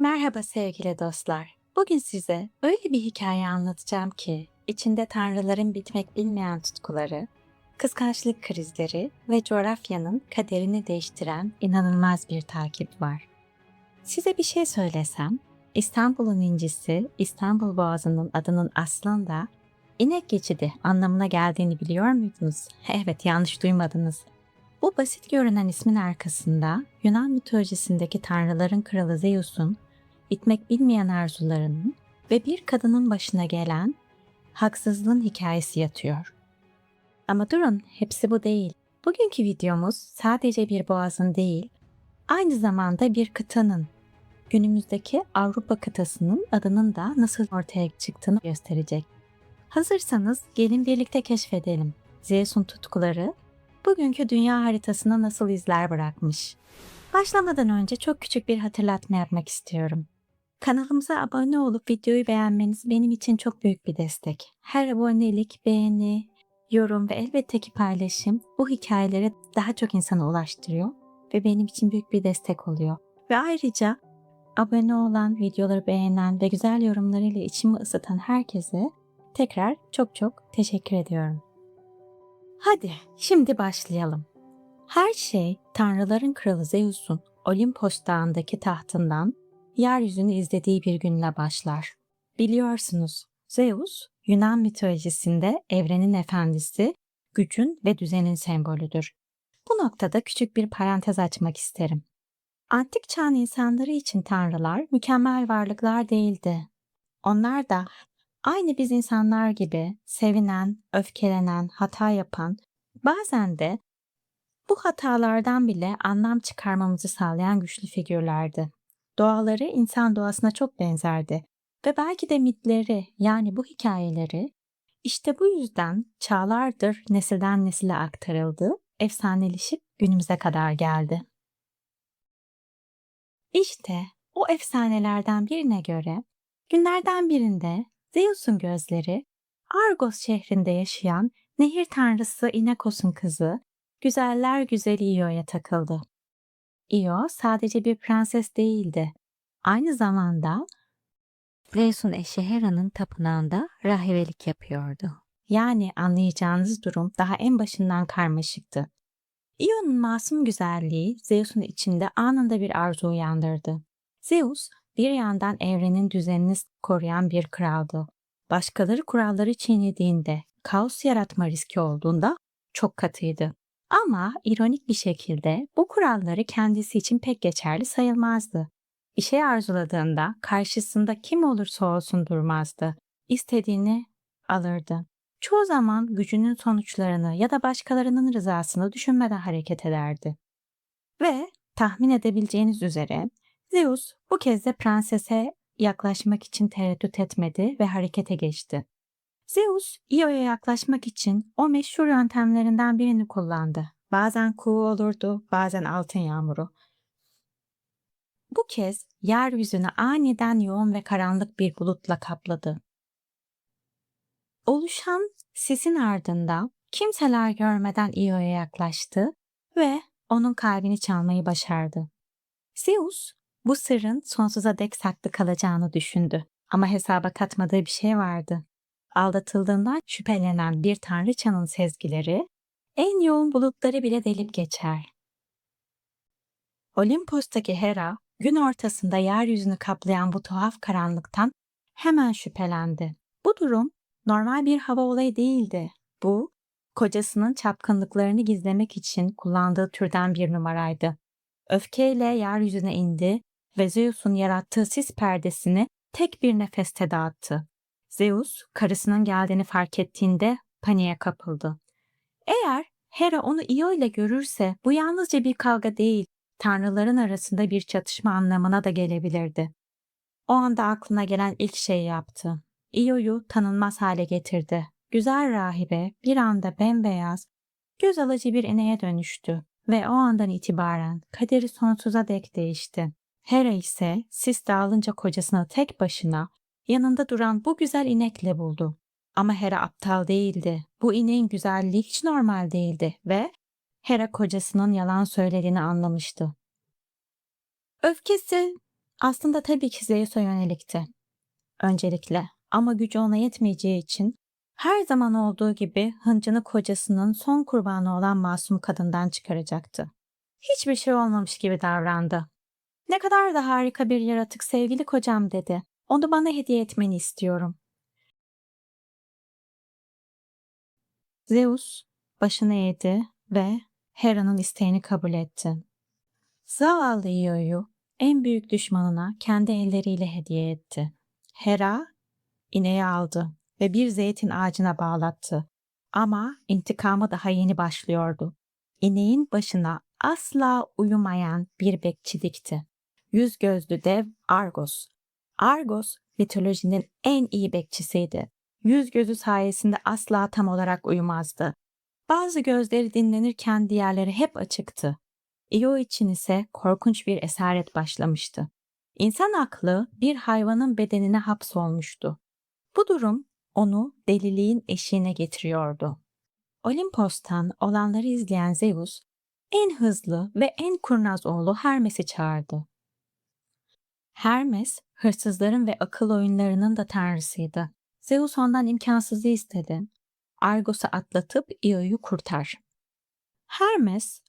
Merhaba sevgili dostlar. Bugün size öyle bir hikaye anlatacağım ki içinde tanrıların bitmek bilmeyen tutkuları, kıskançlık krizleri ve coğrafyanın kaderini değiştiren inanılmaz bir takip var. Size bir şey söylesem, İstanbul'un incisi İstanbul Boğazı'nın adının aslında inek geçidi anlamına geldiğini biliyor muydunuz? Evet yanlış duymadınız. Bu basit görünen ismin arkasında Yunan mitolojisindeki tanrıların kralı Zeus'un bitmek bilmeyen arzularının ve bir kadının başına gelen haksızlığın hikayesi yatıyor. Ama durun, hepsi bu değil. Bugünkü videomuz sadece bir boğazın değil, aynı zamanda bir kıtanın, günümüzdeki Avrupa kıtasının adının da nasıl ortaya çıktığını gösterecek. Hazırsanız gelin birlikte keşfedelim. Zeus'un tutkuları bugünkü dünya haritasına nasıl izler bırakmış. Başlamadan önce çok küçük bir hatırlatma yapmak istiyorum. Kanalımıza abone olup videoyu beğenmeniz benim için çok büyük bir destek. Her abonelik, beğeni, yorum ve elbette ki paylaşım bu hikayeleri daha çok insana ulaştırıyor ve benim için büyük bir destek oluyor. Ve ayrıca abone olan, videoları beğenen ve güzel yorumlarıyla içimi ısıtan herkese tekrar çok çok teşekkür ediyorum. Hadi şimdi başlayalım. Her şey tanrıların kralı Zeus'un Olimpos dağındaki tahtından yeryüzünü izlediği bir günle başlar. Biliyorsunuz Zeus Yunan mitolojisinde evrenin efendisi, gücün ve düzenin sembolüdür. Bu noktada küçük bir parantez açmak isterim. Antik çağın insanları için tanrılar mükemmel varlıklar değildi. Onlar da aynı biz insanlar gibi sevinen, öfkelenen, hata yapan, bazen de bu hatalardan bile anlam çıkarmamızı sağlayan güçlü figürlerdi. Doğaları insan doğasına çok benzerdi ve belki de mitleri yani bu hikayeleri işte bu yüzden çağlardır nesilden nesile aktarıldı, efsaneleşip günümüze kadar geldi. İşte o efsanelerden birine göre günlerden birinde Zeus'un gözleri Argos şehrinde yaşayan nehir tanrısı Inekos'un kızı güzeller güzeli Io'ya takıldı. Io sadece bir prenses değildi. Aynı zamanda Zeus'un eşi Hera'nın tapınağında rahibelik yapıyordu. Yani anlayacağınız durum daha en başından karmaşıktı. Io'nun masum güzelliği Zeus'un içinde anında bir arzu uyandırdı. Zeus bir yandan evrenin düzenini koruyan bir kraldı. Başkaları kuralları çiğnediğinde, kaos yaratma riski olduğunda çok katıydı. Ama ironik bir şekilde bu kuralları kendisi için pek geçerli sayılmazdı. Bir şey arzuladığında karşısında kim olursa olsun durmazdı. İstediğini alırdı. Çoğu zaman gücünün sonuçlarını ya da başkalarının rızasını düşünmeden hareket ederdi. Ve tahmin edebileceğiniz üzere Zeus bu kez de prensese yaklaşmak için tereddüt etmedi ve harekete geçti. Zeus, Io'ya yaklaşmak için o meşhur yöntemlerinden birini kullandı. Bazen kuğu olurdu, bazen altın yağmuru. Bu kez yeryüzünü aniden yoğun ve karanlık bir bulutla kapladı. Oluşan sisin ardında kimseler görmeden Io'ya yaklaştı ve onun kalbini çalmayı başardı. Zeus bu sırrın sonsuza dek saklı kalacağını düşündü ama hesaba katmadığı bir şey vardı. Aldatıldığından şüphelenen bir tanrıçanın sezgileri en yoğun bulutları bile delip geçer. Olimpos'taki Hera, gün ortasında yeryüzünü kaplayan bu tuhaf karanlıktan hemen şüphelendi. Bu durum normal bir hava olayı değildi. Bu, kocasının çapkınlıklarını gizlemek için kullandığı türden bir numaraydı. Öfkeyle yeryüzüne indi ve Zeus'un yarattığı sis perdesini tek bir nefeste dağıttı. Zeus, karısının geldiğini fark ettiğinde paniğe kapıldı. Eğer Hera onu Io ile görürse bu yalnızca bir kavga değil, tanrıların arasında bir çatışma anlamına da gelebilirdi. O anda aklına gelen ilk şeyi yaptı. Io'yu tanınmaz hale getirdi. Güzel rahibe bir anda bembeyaz, göz alıcı bir ineğe dönüştü ve o andan itibaren kaderi sonsuza dek değişti. Hera ise sis dağılınca kocasını tek başına yanında duran bu güzel inekle buldu. Ama Hera aptal değildi. Bu ineğin güzelliği hiç normal değildi ve Hera kocasının yalan söylediğini anlamıştı. Öfkesi Aslında tabii ki Zeus'a yönelikti. Öncelikle ama gücü ona yetmeyeceği için her zaman olduğu gibi hıncını kocasının son kurbanı olan masum kadından çıkaracaktı. Hiçbir şey olmamış gibi davrandı. Ne kadar da harika bir yaratık sevgili kocam dedi. Onu bana hediye etmeni istiyorum. Zeus başını eğdi ve Hera'nın isteğini kabul etti. Zavallı Io'yu en büyük düşmanına kendi elleriyle hediye etti. Hera ineği aldı ve bir zeytin ağacına bağlattı. Ama intikamı daha yeni başlıyordu. İneğin başına asla uyumayan bir bekçi dikti. Yüz gözlü dev Argos. Argos mitolojinin en iyi bekçisiydi. Yüz gözü sayesinde asla tam olarak uyumazdı. Bazı gözleri dinlenirken diğerleri hep açıktı. Io için ise korkunç bir esaret başlamıştı. İnsan aklı bir hayvanın bedenine hapsolmuştu. Bu durum onu deliliğin eşiğine getiriyordu. Olimpos'tan olanları izleyen Zeus, en hızlı ve en kurnaz oğlu Hermes'i çağırdı. Hermes, hırsızların ve akıl oyunlarının da tanrısıydı. Zeus ondan imkansızı istedi. Argos'u atlatıp Io'yu kurtar. Hermes,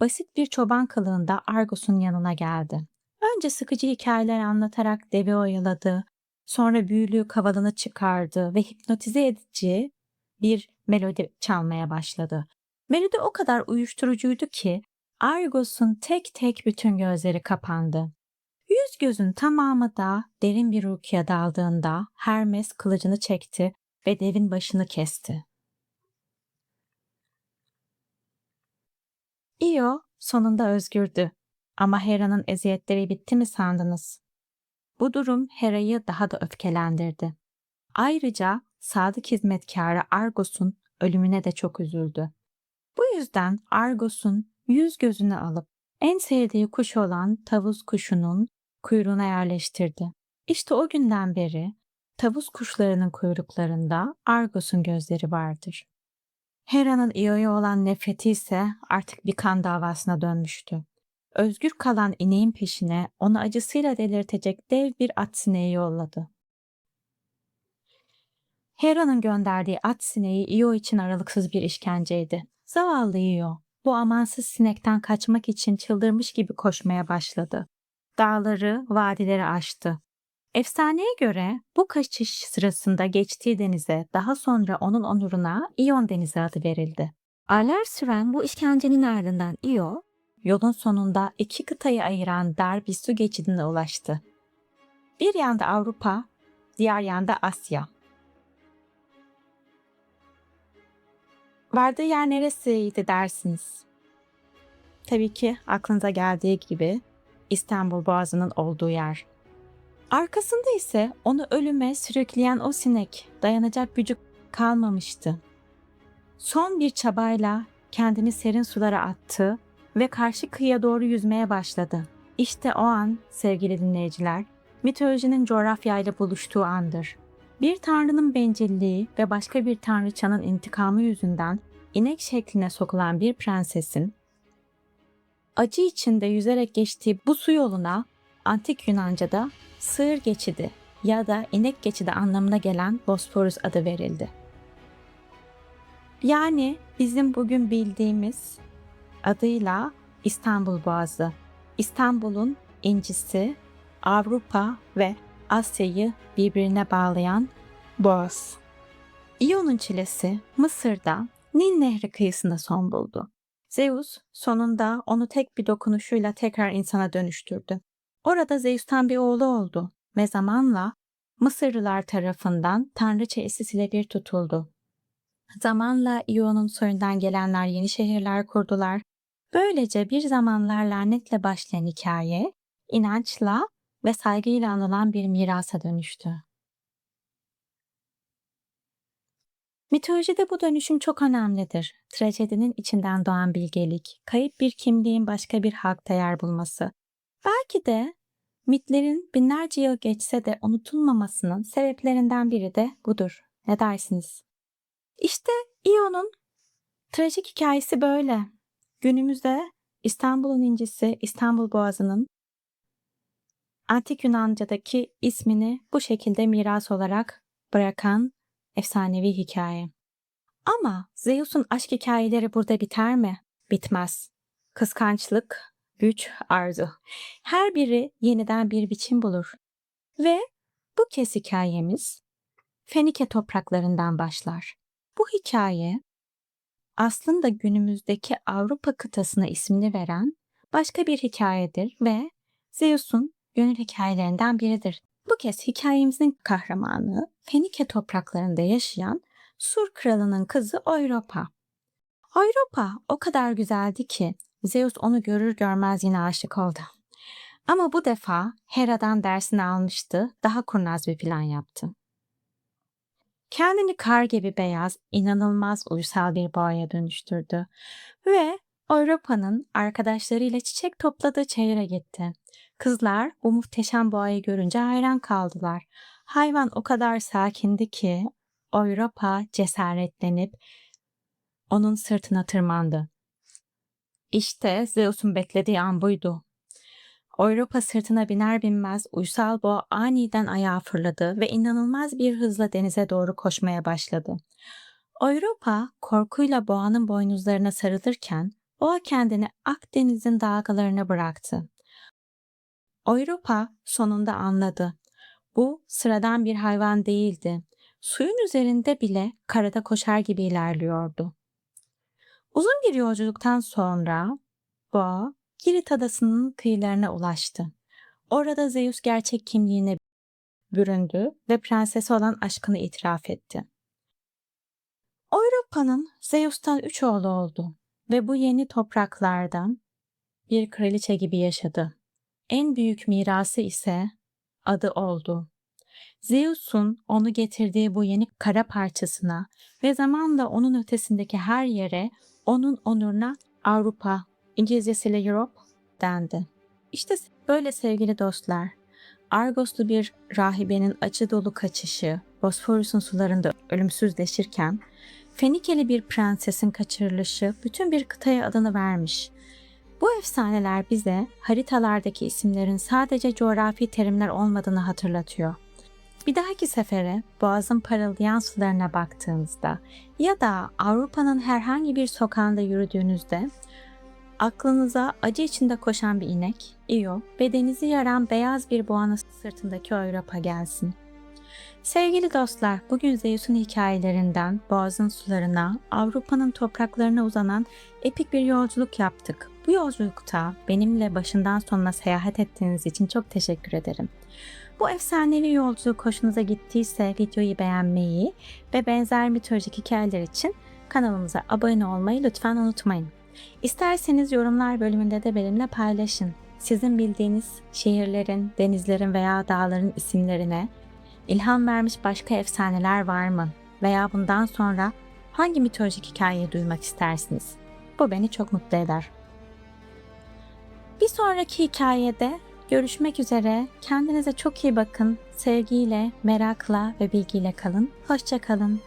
basit bir çoban kılığında Argos'un yanına geldi. Önce sıkıcı hikayeler anlatarak devi oyaladı, sonra büyülü kavalını çıkardı ve hipnotize edici bir melodi çalmaya başladı. Melodi o kadar uyuşturucuydu ki Argos'un tek tek bütün gözleri kapandı. Gözün tamamı da derin bir uykuya daldığında Hermes kılıcını çekti ve devin başını kesti. Io sonunda özgürdü. Ama Hera'nın eziyetleri bitti mi sandınız? Bu durum Hera'yı daha da öfkelendirdi. Ayrıca sadık hizmetkarı Argos'un ölümüne de çok üzüldü. Bu yüzden Argos'un yüz gözünü alıp en sevdiği kuş olan tavus kuşunun kuyruğuna yerleştirdi. İşte o günden beri tavus kuşlarının kuyruklarında Argos'un gözleri vardır. Hera'nın Io'ya olan nefreti ise artık bir kan davasına dönmüştü. Özgür kalan ineğin peşine onu acısıyla delirtecek dev bir at sineği yolladı. Hera'nın gönderdiği at sineği Io için aralıksız bir işkenceydi. Zavallı Io, bu amansız sinekten kaçmak için çıldırmış gibi koşmaya başladı. Dağları, vadileri aştı. Efsaneye göre bu kaçış sırasında geçtiği denize daha sonra onun onuruna İon Denizi adı verildi. Aylar süren bu işkencenin ardından Io, yolun sonunda iki kıtayı ayıran dar bir su geçidine ulaştı. Bir yanda Avrupa, diğer yanda Asya. Vardığı yer neresiydi dersiniz? Tabii ki aklınıza geldiği gibi İstanbul Boğazı'nın olduğu yer. Arkasında ise onu ölüme sürükleyen o sinek dayanacak gücü kalmamıştı. Son bir çabayla kendini serin sulara attı ve karşı kıyıya doğru yüzmeye başladı. İşte o an sevgili dinleyiciler, mitolojinin coğrafyayla buluştuğu andır. Bir tanrının bencilliği ve başka bir tanrıçanın intikamı yüzünden inek şekline sokulan bir prensesin acı içinde yüzerek geçtiği bu su yoluna antik Yunanca'da sığır geçidi ya da inek geçidi anlamına gelen Bosporus adı verildi. Yani bizim bugün bildiğimiz adıyla İstanbul Boğazı. İstanbul'un incisi Avrupa ve Asya'yı birbirine bağlayan boğaz. İyon'un çilesi Mısır'da Nil Nehri kıyısında son buldu. Zeus sonunda onu tek bir dokunuşuyla tekrar insana dönüştürdü. Orada Zeus'tan bir oğlu oldu ve zamanla Mısırlılar tarafından tanrıça esisiyle bir tutuldu. Zamanla İo'nun soyundan gelenler yeni şehirler kurdular. Böylece bir zamanlar lanetle başlayan hikaye, inançla ve saygıyla anılan bir mirasa dönüştü. Mitolojide bu dönüşüm çok önemlidir. Trajedinin içinden doğan bilgelik, kayıp bir kimliğin başka bir halkta yer bulması. Belki de mitlerin binlerce yıl geçse de unutulmamasının sebeplerinden biri de budur. Ne dersiniz? İşte İo'nun trajik hikayesi böyle. Günümüzde İstanbul'un incisi İstanbul Boğazı'nın Antik Yunanca'daki ismini bu şekilde miras olarak bırakan efsanevi hikaye. Ama Zeus'un aşk hikayeleri burada biter mi? Bitmez. Kıskançlık, güç, arzu. Her biri yeniden bir biçim bulur. Ve bu kez hikayemiz Fenike topraklarından başlar. Bu hikaye aslında günümüzdeki Avrupa kıtasına ismini veren başka bir hikayedir ve Zeus'un gönül hikayelerinden biridir. Bu kez hikayemizin kahramanı Fenike topraklarında yaşayan Sur kralının kızı Europa. Europa o kadar güzeldi ki Zeus onu görür görmez yine aşık oldu. Ama bu defa Hera'dan dersini almıştı, daha kurnaz bir plan yaptı. Kendini kar gibi beyaz, inanılmaz uysal bir boğaya dönüştürdü ve Europa'nın arkadaşlarıyla çiçek topladığı çayıra gitti. Kızlar bu muhteşem boğayı görünce hayran kaldılar. Hayvan o kadar sakindi ki Europa cesaretlenip onun sırtına tırmandı. İşte Zeus'un beklediği an buydu. Europa sırtına biner binmez uysal boğa aniden ayağa fırladı ve inanılmaz bir hızla denize doğru koşmaya başladı. Europa korkuyla boğanın boynuzlarına sarılırken boğa kendini Akdeniz'in dalgalarına bıraktı. Europa sonunda anladı. Bu sıradan bir hayvan değildi. Suyun üzerinde bile karada koşar gibi ilerliyordu. Uzun bir yolculuktan sonra boğa Girit adasının kıyılarına ulaştı. Orada Zeus gerçek kimliğine büründü ve prensesi olan aşkını itiraf etti. Europa'nın Zeus'tan üç oğlu oldu ve bu yeni topraklardan bir kraliçe gibi yaşadı. En büyük mirası ise adı oldu. Zeus'un onu getirdiği bu yeni kara parçasına ve zamanla onun ötesindeki her yere onun onuruna Avrupa, İngilizcesiyle Europe dendi. İşte böyle sevgili dostlar, Argoslu bir rahibenin acı dolu kaçışı Bosforus'un sularında ölümsüzleşirken Fenikeli bir prensesin kaçırılışı bütün bir kıtaya adını vermiş. Bu efsaneler bize haritalardaki isimlerin sadece coğrafi terimler olmadığını hatırlatıyor. Bir dahaki sefere boğazın parıldayan sularına baktığınızda ya da Avrupa'nın herhangi bir sokağında yürüdüğünüzde aklınıza acı içinde koşan bir inek, Io ve denizi yaran beyaz bir boğanın sırtındaki Europa gelsin. Sevgili dostlar, bugün Zeus'un hikayelerinden Boğaz'ın sularına, Avrupa'nın topraklarına uzanan epik bir yolculuk yaptık. Bu yolculukta benimle başından sonuna seyahat ettiğiniz için çok teşekkür ederim. Bu efsanevi yolculuk hoşunuza gittiyse videoyu beğenmeyi ve benzer mitolojik hikayeler için kanalımıza abone olmayı lütfen unutmayın. İsterseniz yorumlar bölümünde de benimle paylaşın. Sizin bildiğiniz şehirlerin, denizlerin veya dağların isimlerine ilham vermiş başka efsaneler var mı? Veya bundan sonra hangi mitolojik hikayeyi duymak istersiniz? Bu beni çok mutlu eder. Bir sonraki hikayede görüşmek üzere. Kendinize çok iyi bakın. Sevgiyle, merakla ve bilgiyle kalın. Hoşça kalın.